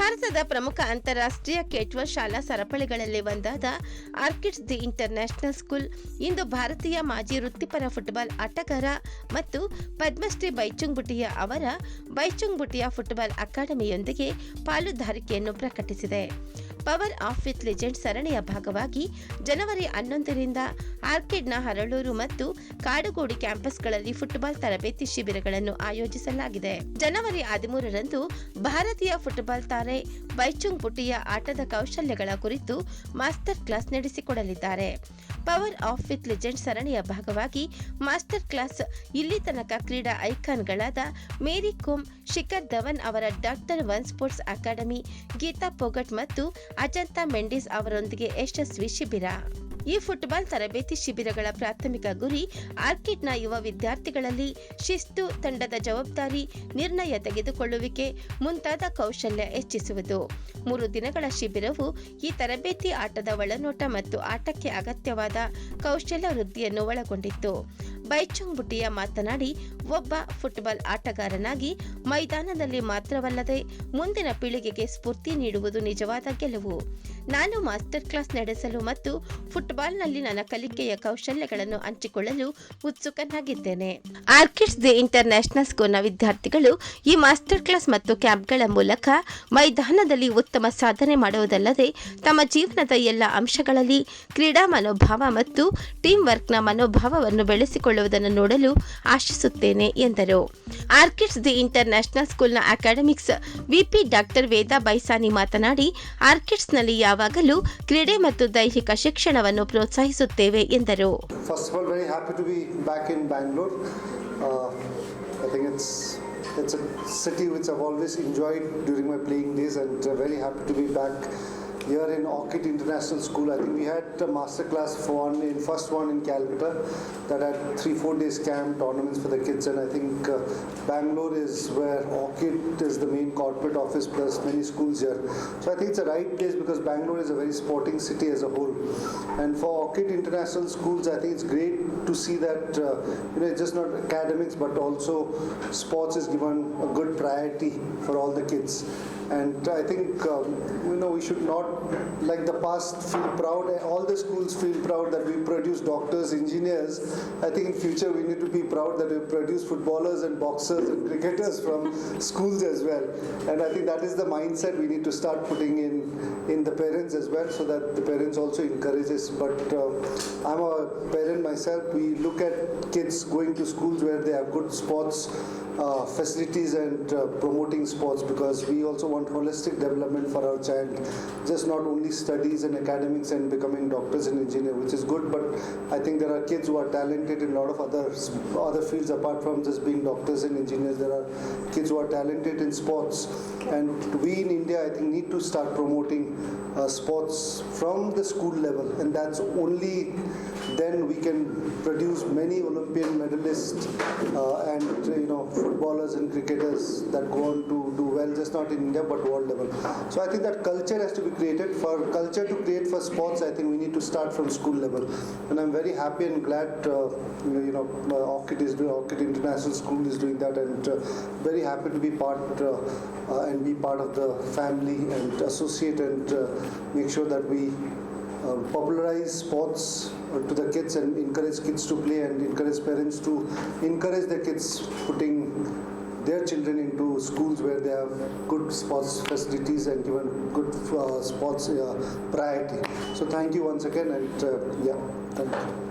ಭಾರತದ ಪ್ರಮುಖ ಅಂತಾರಾಷ್ಟ್ರೀಯ ಕೆಟ್ವ ಶಾಲಾ ಸರಪಳಿಗಳಲ್ಲಿ ಒಂದಾದ ಆರ್ಕಿಡ್ಸ್ ದಿ ಇಂಟರ್ನ್ಯಾಷನಲ್ ಸ್ಕೂಲ್ ಇಂದು ಭಾರತೀಯ ಮಾಜಿ ವೃತ್ತಿಪರ ಫುಟ್ಬಾಲ್ ಆಟಗಾರ ಮತ್ತು ಪದ್ಮಶ್ರೀ ಬೈಚುಂಗ್ ಬುಟಿಯಾ ಅವರ ಬೈಚುಂಗ್ ಬುಟಿಯಾ ಫುಟ್ಬಾಲ್ ಅಕಾಡೆಮಿಯೊಂದಿಗೆ ಪಾಲುದಾರಿಕೆಯನ್ನು ಪ್ರಕಟಿಸಿದೆ. ಪವರ್ ಆಫ್ ವಿತ್ ಲೆಜೆಂಡ್ ಸರಣಿಯ ಭಾಗವಾಗಿ ಜನವರಿ ಹನ್ನೊಂದರಿಂದ ಆರ್ಕಿಡ್ನ ಹರಳೂರು ಮತ್ತು ಕಾಡುಗೋಡಿ ಕ್ಯಾಂಪಸ್ಗಳಲ್ಲಿ ಫುಟ್ಬಾಲ್ ತರಬೇತಿ ಶಿಬಿರಗಳನ್ನು ಆಯೋಜಿಸಲಾಗಿದೆ. ಜನವರಿ ಹದಿಮೂರರಂದು ಭಾರತೀಯ ಫುಟ್ಬಾಲ್ ತಾರೆ ಬೈಚುಂಗ್ ಬುಟಿಯ ಆಟದ ಕೌಶಲ್ಯಗಳ ಕುರಿತು ಮಾಸ್ಟರ್ ಕ್ಲಾಸ್ ನಡೆಸಿಕೊಡಲಿದ್ದಾರೆ. ಪವರ್ ಆಫ್ ವಿತ್ ಲೆಜೆಂಡ್ ಸರಣಿಯ ಭಾಗವಾಗಿ ಮಾಸ್ಟರ್ ಕ್ಲಾಸ್ ಇಲ್ಲಿ ತನಕ ಕ್ರೀಡಾ ಐಕಾನ್ಗಳಾದ ಮೇರಿ ಕೋಮ್, ಶಿಖರ್ ಧವನ್ ಅವರ doctor one sports academy, Geeta Phogat ಮತ್ತು ಅಜಂತಾ ಮೆಂಡಿಸ್ ಅವರೊಂದಿಗೆ ಯಶಸ್ವಿ ಶಿಬಿರ. ಈ ಫುಟ್ಬಾಲ್ ತರಬೇತಿ ಶಿಬಿರಗಳ ಪ್ರಾಥಮಿಕ ಗುರಿ ಆರ್ಕಿಡ್ನ ಯುವ ವಿದ್ಯಾರ್ಥಿಗಳಲ್ಲಿ ಶಿಸ್ತು, ತಂಡದ ಜವಾಬ್ದಾರಿ, ನಿರ್ಣಯ ತೆಗೆದುಕೊಳ್ಳುವಿಕೆ, ಮುಂತಾದ ಕೌಶಲ್ಯ ಹೆಚ್ಚಿಸುವುದು. ಮೂರು ದಿನಗಳ ಶಿಬಿರವು ಈ ತರಬೇತಿ ಆಟದ ಒಳನೋಟ ಮತ್ತು ಆಟಕ್ಕೆ ಅಗತ್ಯವಾದ ಕೌಶಲ್ಯ ವೃದ್ಧಿಯನ್ನು ಒಳಗೊಂಡಿತ್ತು. ಬೈಚುಂಗ್ ಬುಟಿಯ ಮಾತನಾಡಿ, ಒಬ್ಬ ಫುಟ್ಬಾಲ್ ಆಟಗಾರನಾಗಿ ಮೈದಾನದಲ್ಲಿ ಮಾತ್ರವಲ್ಲದೆ ಮುಂದಿನ ಪೀಳಿಗೆಗೆ ಸ್ಫೂರ್ತಿ ನೀಡುವುದು ನಿಜವಾದ ಗೆಲುವು. ನಾನು ಮಾಸ್ಟರ್ ಕ್ಲಾಸ್ ನಡೆಸಲು ಮತ್ತು ಫುಟ್ಬಾಲ್ನಲ್ಲಿ ನನ್ನ ಕಲಿಕೆಯ ಕೌಶಲ್ಯಗಳನ್ನು ಹಂಚಿಕೊಳ್ಳಲು ಉತ್ಸುಕನಾಗಿದ್ದೇನೆ. ಆರ್ಕಿಡ್ಸ್ ದಿ ಇಂಟರ್ನ್ಯಾಷನಲ್ ಸ್ಕೂಲ್ನ ವಿದ್ಯಾರ್ಥಿಗಳು ಈ ಮಾಸ್ಟರ್ ಕ್ಲಾಸ್ ಮತ್ತು ಕ್ಯಾಂಪ್ಗಳ ಮೂಲಕ ಮೈದಾನದಲ್ಲಿ ಉತ್ತಮ ಸಾಧನೆ ಮಾಡುವುದಲ್ಲದೆ ತಮ್ಮ ಜೀವನದ ಎಲ್ಲ ಅಂಶಗಳಲ್ಲಿ ಕ್ರೀಡಾ ಮನೋಭಾವ ಮತ್ತು ಟೀಮ್ ವರ್ಕ್ನ ಮನೋಭಾವವನ್ನು ಪಾಲ್ಗೊಳ್ಳುವುದನ್ನು ನೋಡಲು ಆಶಿಸುತ್ತೇನೆ ಎಂದರು. ಆರ್ಕಿಡ್ಸ್ ದಿ ಇಂಟರ್ ನ್ಯಾಷನಲ್ ಸ್ಕೂಲ್ನ academics VP doctor Veda Baisani ಮಾತನಾಡಿ ಆರ್ಕಿಡ್ಸ್ನಲ್ಲಿ ಯಾವಾಗಲೂ ಕ್ರೀಡೆ ಮತ್ತು ದೈಹಿಕ ಶಿಕ್ಷಣವನ್ನು ಪ್ರೋತ್ಸಾಹಿಸುತ್ತೇವೆ ಎಂದರು. Uh, it's a city which I've always enjoyed during my playing days and uh, very happy to be back here in Orchid International School. I think we had a master class for one in first one in Calcutta that had three four days camp tournaments for the kids, and I think uh, Bangalore is where Orchid is the main corporate office plus many schools here. So I think it's a right place because Bangalore is a very sporting city as a whole, and for Orchid International Schools, I think it's great to see that uh, you know it's just not academics but also sports is given a good priority for all the kids. And I think um, you know we should not, like the past, feel proud. All the schools feel proud that we produce doctors, engineers. I think in future we need to be proud that we produce footballers and boxers and cricketers from schools as well. And I think that is the mindset we need to start putting in in the parents as well, so that the parents also encourage us. But uh, I'm a parent myself. We look at kids going to schools where they have good sports uh, facilities and uh, promoting sports because we also want holistic development for our child just not only studies and academics and becoming doctors and engineers which is good but i think there are kids who are talented in a lot of other other fields apart from just being doctors and engineers there are kids who are talented in sports and we in india i think need to start promoting uh, sports from the school level and that's only then we can produce many Olympian medalists uh, and you know footballers and cricketers that go on to do well, just not in India but world level. So I think that culture has to be created. For culture to create for sports, I think we need to start from school level. And I'm very happy and glad uh, you know, uh, Orchid is doing Orchid International School is doing that, and uh, very happy to be part uh, uh, and be part of the family and associate and uh, make sure that we popularize sports to the kids and encourage kids to play and encourage parents to encourage the kids putting their children into schools where they have good sports facilities and given good uh, sports uh, priority. So thank you once again and uh, yeah, thank you.